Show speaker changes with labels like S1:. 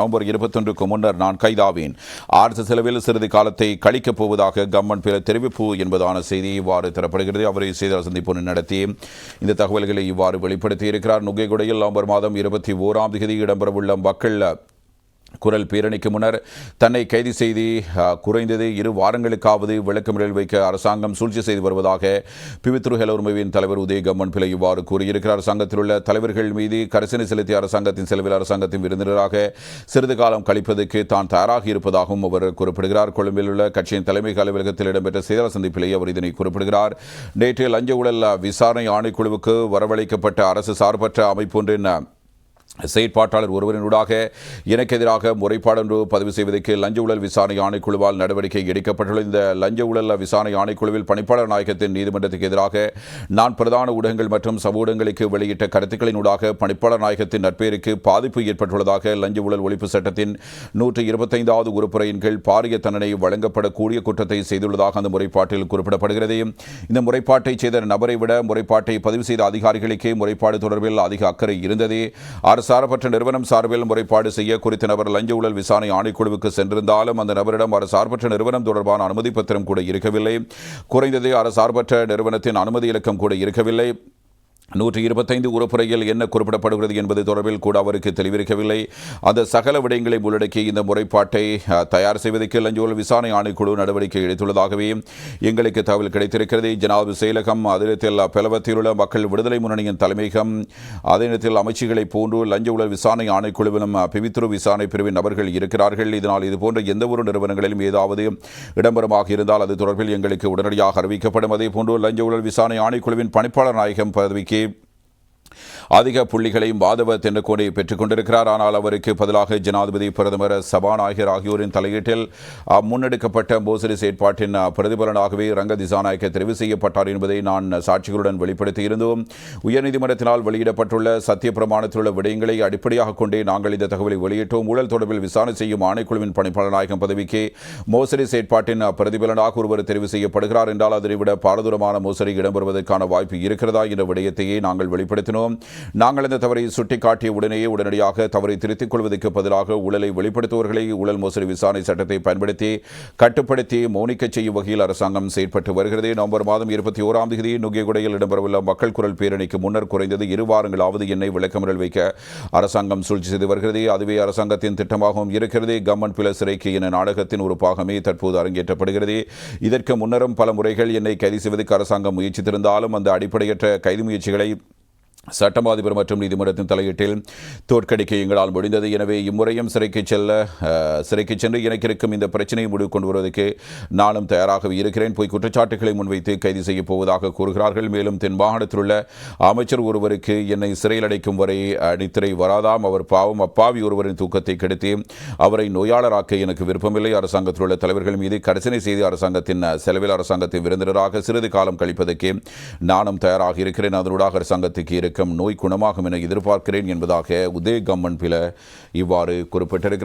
S1: November இருபத்தொன்றுக்கு முன்னர் நான் கைதாவேன். அரசு செலவில் சிறிது காலத்தை கழிக்கப் போவதாக கம்மன் பிற தெரிவிப்பு என்பதான செய்தி இவ்வாறு தரப்படுகிறது. அவரை செய்தியாளர் சந்திப்பு நடத்தி இந்த தகவல்களை இவ்வாறு வெளிப்படுத்தியிருக்கிறார். நுகைகுடையில் நவம்பர் மாதம் இருபத்தி ஓராம் தேதி இடம்பெறவுள்ள மக்கள் குரல் பேரணிக்கு முன்னர் தன்னை கைது செய்து குறைந்தது இரு வாரங்களுக்காவது விளக்கமிடல் வைக்க அரசாங்கம் சூழ்ச்சி செய்து வருவதாக பிவித்ரு ஹெலோர்மவின் தலைவர் உதய கம்மன் பிள்ளை இவ்வாறு கூறியிருக்கிறார். அரசாங்கத்தில் உள்ள தலைவர்கள் மீது கரிசனை செலுத்திய அரசாங்கத்தின் செலவில் அரசாங்கத்தின் விருந்தினராக சிறிது காலம் கழிப்பதற்கு தான் தயாராக இருப்பதாகவும் அவர் குறிப்பிடுகிறார். கொழும்பில் உள்ள கட்சியின் தலைமை அலுவலகத்தில் இடம்பெற்ற செய்தியாளர் சந்திப்பிலேயே அவர் இதனை குறிப்பிடுகிறார். நேற்று லஞ்ச ஊழல் விசாரணை ஆணைக்குழுவுக்கு வரவழைக்கப்பட்ட அரசு சார்பற்ற அமைப்பொன்றின் செயற்பாட்டாளர் ஒருவரினூடாக எனக்கு எதிராக முறைப்பாடொன்று பதிவு செய்வதற்கு லஞ்ச ஊழல் விசாரணை ஆணைக்குழுவால் நடவடிக்கை எடுக்கப்பட்டுள்ள இந்த லஞ்ச ஊழல் விசாரணை ஆணைக்குழுவில் பணிப்பாளர் நாயகத்தின் நீதிமன்றத்துக்கு எதிராக நான் பிரதான ஊடகங்கள் மற்றும் சமூக ஊடகங்களுக்கு வெளியிட்ட கருத்துக்களினூடாக பணிப்பாளர் நாயகத்தின் நட்பேருக்கு பாதிப்பு ஏற்பட்டுள்ளதாக லஞ்ச ஊழல் ஒழிப்பு சட்டத்தின் நூற்று இருபத்தைந்தாவது உறுப்புரையின் கீழ் பாரிய தண்டனை வழங்கப்படக்கூடிய குற்றத்தை செய்துள்ளதாக அந்த முறைப்பாட்டில் குறிப்பிடப்படுகிறது. இந்த முறைப்பாட்டை செய்த நபரை விட முறைப்பாட்டை பதிவு செய்த அதிகாரிகளுக்கே முறைப்பாடு தொடர்பில் அதிக அக்கறை இருந்தது. அரசார்பற்ற நிறுவனம் சார்பில் முறைப்பாடு செய்ய குறித்த நபர் லஞ்ச ஊழல் விசாரணை ஆணைக்குழுவுக்கு சென்றிருந்தாலும் அந்த நபரிடம் அரசார்பற்ற நிறுவனம் தொடர்பான அனுமதி பத்திரம் கூட இருக்கவில்லை. குறைந்தது அரசார்பற்ற நிறுவனத்தின் அனுமதி இலக்கம் கூட இருக்கவில்லை. நூற்றி இருபத்தைந்து உறுப்புறையில் என்ன குறிப்பிடப்படுகிறது என்பது தொடர்பில் கூட அவருக்கு தெளிவிருக்கவில்லை. அந்த சகல விடயங்களை உள்ளடக்கி இந்த முறைப்பாட்டை தயார் செய்வதற்கு லஞ்ச விசாரணை ஆணைக்குழு நடவடிக்கை எடுத்துள்ளதாகவே எங்களுக்கு தகவல் கிடைத்திருக்கிறது. ஜனாதிபதி செயலகம் அதே நேரத்தில் பெலவத்தில் உள்ள மக்கள் விடுதலை முன்னணியின் தலைமையகம் அதே நேரத்தில் அமைச்சுகளை போன்று லஞ்ச ஊழல் விசாரணை ஆணைக்குழுவிலும் பிவித்ரு பிவித்துரு விசாரணை பிரிவின் நபர்கள் இருக்கிறார்கள். இதனால் இதுபோன்ற எந்த ஒரு நிறுவனங்களிலும் ஏதாவது இடம்பெறமாக இருந்தால் அது தொடர்பில் எங்களுக்கு உடனடியாக அறிவிக்கப்படும். அதே போன்று லஞ்ச ஊழல் விசாரணை ஆணைக்குழுவின் பணிப்பாளர் நாயகம் பதவிக்கு gave அதிக புள்ளிகளையும் மாதவ தென்னக்கோடி பெற்றுக் கொண்டிருக்கிறார். ஆனால் அவருக்கு பதிலாக ஜனாதிபதி பிரதமர் சபாநாயகர் ஆகியோரின் தலையீட்டில் முன்னெடுக்கப்பட்ட மோசடி செயற்பாட்டின் பிரதிபலனாகவே ரங்க திசாநாயக்க தெரிவு செய்யப்பட்டார் என்பதை நான் சாட்சிகளுடன் வெளிப்படுத்தியிருந்தோம். உயர்நீதிமன்றத்தினால் வெளியிடப்பட்டுள்ள சத்திய பிரமாணத்தில் உள்ள விடயங்களை அடிப்படையாக கொண்டே நாங்கள் இந்த தகவலை வெளியிட்டோம். ஊழல் தொடர்பில் விசாரணை செய்யும் ஆணைக்குழுவின் பணிப்பாளநாயகம் பதவிக்கு மோசடி செயற்பாட்டின் பிரதிபலனாக ஒருவர் தெரிவு செய்யப்படுகிறார் என்றால் அதனை விட பாரதூரமான மோசடி இடம்பெறுவதற்கான வாய்ப்பு இருக்கிறதா என்ற விடயத்தையே நாங்கள் வெளிப்படுத்தினோம். நாங்கள் இந்த தவறை சுட்டிக்காட்டிய உடனேயே உடனடியாக தவறை திருத்திக் கொள்வதற்கு பதிலாக ஊழலை வெளிப்படுத்துவர்களை ஊழல் மோசடி விசாரணை சட்டத்தை பயன்படுத்தி கட்டுப்படுத்தி மௌனிக்கச் செய்யும் வகையில் அரசாங்கம் செயற்பட்டு வருகிறது. நவம்பர் மாதம் இருபத்தி ஓராம் தேதி நுகைகுடையில் இடம்பெறவுள்ள மக்கள் குரல் பேரணிக்கு முன்னர் குறைந்தது இரு வாரங்களாவது என்னை விளக்கமறல் வைக்க அரசாங்கம் சூழ்ச்சி செய்து வருகிறது. அதுவே அரசாங்கத்தின் திட்டமாகவும் இருக்கிறது. கம்மன் பிள சிறைக்கு என நாடகத்தின் ஒரு பாகமே தற்போது அரங்கேற்றப்படுகிறது. இதற்கு முன்னரும் பல முறைகள் என்னை கைது செய்வதற்கு அரசாங்கம் முயற்சித்திருந்தாலும் அந்த அடிப்படையற்ற கைது முயற்சிகளை சட்டம் அதிபர் மற்றும் நீதிமன்றத்தின் தலையீட்டில் தோற்கடிக்க எங்களால் முடிந்தது. எனவே இம்முறையும் சிறைக்கு செல்ல சிறைக்கு சென்று எனக்கு இருக்கும் இந்த பிரச்சனையை முடிவு கொண்டு வருவதற்கு நானும் தயாராக இருக்கிறேன். போய் குற்றச்சாட்டுகளை முன்வைத்து கைது செய்யப் போவதாக கூறுகிறார்கள். மேலும் தென் மாகாணத்தில் உள்ள அமைச்சர் ஒருவருக்கு என்னை சிறையில் அடைக்கும் வரை அடித்திரை வராதாம். அவர் பாவம் அப்பாவி ஒருவரின் தூக்கத்தை கெடுத்து அவரை நோயாளராக்க எனக்கு விருப்பமில்லை. அரசாங்கத்தில் உள்ள தலைவர்கள் மீது கரிசனை செய்து அரசாங்கத்தின் செலவில் அரசாங்கத்தின் விருந்தினராக சிறிது காலம் கழிப்பதற்கு நானும் தயாராக இருக்கிறேன். அதனூடாக அரசாங்கத்துக்கு இயக்கம் நோய் குணமாகும் என எதிர்பார்க்கிறேன் என்பதாக உதய கம்மன் பில இவ்வாறு குறிப்பிட்டிருக்கிறார்.